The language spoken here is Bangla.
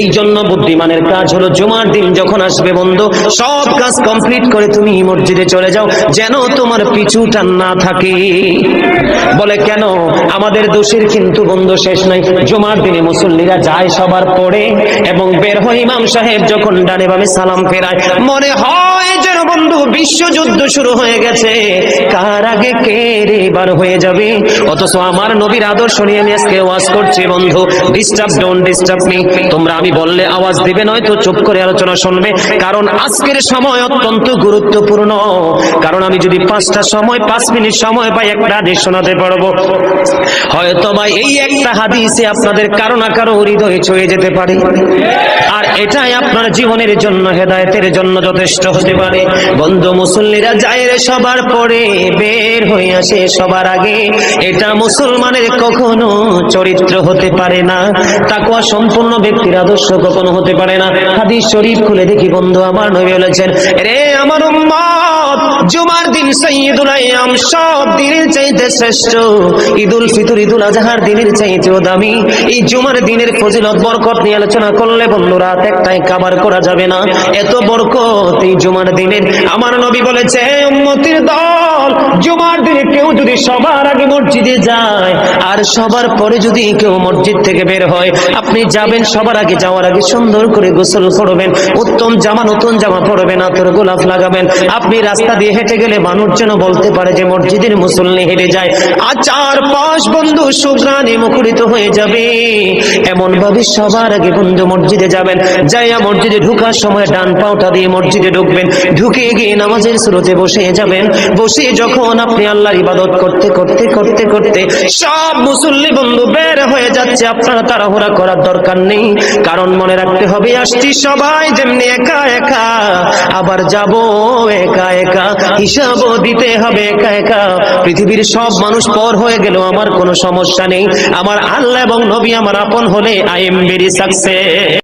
এই জন্য বুদ্ধিমানের কাজ হলো জুমার দিন যখন আসবে বন্ধু, সব কাজ কমপ্লিট করে তুমি মসজিদে চলে যাও, যেন তোমার পিছু টান না থাকে। বলে, কেন? আমাদের দোষের কিন্তু বন্ধু শেষ নাই। জুমার দিনে মুসল্লিরা যায় সবার পরে এবং বের হয় ইমাম সাহেব যখন ডানে বামে সালাম ফেরায়, মনে হয় যেন বন্ধু, বিশ্বযুদ্ধ শুরু হয়ে গেছে। কার আগে কে রে এবার হয়ে যাবে? অথচ আমার নবীর আদর্শ নিয়ে আমি আজকে ওয়াজ করছি, বন্ধু। ডিস্টার্ব ডোন্ট ডিস্টার্ব মি তোমরা আমি বললে আওয়াজ দিবে নয় তো চুপ করে আলোচনা শুনবে। কারণ আজকের সময় অত্যন্ত গুরুত্বপূর্ণ। কারণ আমি যদি পাঁচটা সময়, পাঁচ মিনিট সময় পাই, একটা হাদিস শোনাতে পারব। হয়তো বা এই একটা হাদিসে আপনাদের কারও না কারও হৃদয়ে ছুঁয়ে যেতে পারে। আর এটাই আপনার জীবনের জন্য, হেদায়েতের জন্য যথেষ্ট হতে পারে। বন্ধু মুসল্লিরা যায় রে সবার পরে, বের হয়ে আসে সবার আগে। এটা মুসলমানের কখনো চরিত্র হতে পারে না। তাকুয়া সম্পূর্ণ ব্যক্তির আদর্শ কখনো হতে পারে না। হাদিস শরীফ খুলে দেখি, বন্ধু, আমার নবী বলেছেন রে আমার জুমার দিন সৈয়দুল সব দিনের চাইতে শ্রেষ্ঠ। ঈদুল ফিতর, ঈদুল আজহার দিনের চাইতেও দামি। এই জুমার দিনের ফজিলত, বরকত নিয়ে আলোচনা করলে বন্ধু রাত একটাই কাবার করা যাবে না। এত বরকত এই জুমার দিনের আমার নবী বলেছে উম্মতির দল জুমার দিনে কেউ যদি সবার আগে মসজিদে যায় আর সবার পরে যদি কেউ মসজিদ থেকে বের হয়, আপনি যাবেন সবার আগে যাওয়ার আগে সুন্দর করে গোসল করবেন, উত্তম জামা, নতুন জামা পরবেন, আতর গোলাপ লাগাবেন। আপনি রাস্তা দিয়ে হেঁটে গেলে মানুষ যেন বলতে পারে যে মসজিদের মুসল্লি হেঁটে যায়। আর চার পাঁচ বন্ধু সুগ্রানে মুখরিত হয়ে যাবে। এমন ভাবে সবার আগে বন্ধু মসজিদে যাবেন। যাইয়া মসজিদে ঢুকার সময় ডান পাওটা দিয়ে মসজিদে ঢুকবেন। ঢুকে গিয়ে নামাজের স্রোতে বসে যাবেন। বসে যখন আপনি আল্লাহর ইবাদত করতে করতে করতে করতে সব মুসল্লি বন্ধু বের হয়ে যাচ্ছে, আপনারা তাড়াহুড়া করার দরকার নেই। কারণ মনে রাখতে হবে, আসছি সবাই যেমনি একা একা, আবার যাব একা একা। হিসাবও দিতে হবে একা একা। পৃথিবীর সব মানুষ পর হয়ে গেল আমার কোনো সমস্যা নেই। আমার আল্লাহ এবং নবী আমার আপন হলে আই এম ভেরি সাকসেস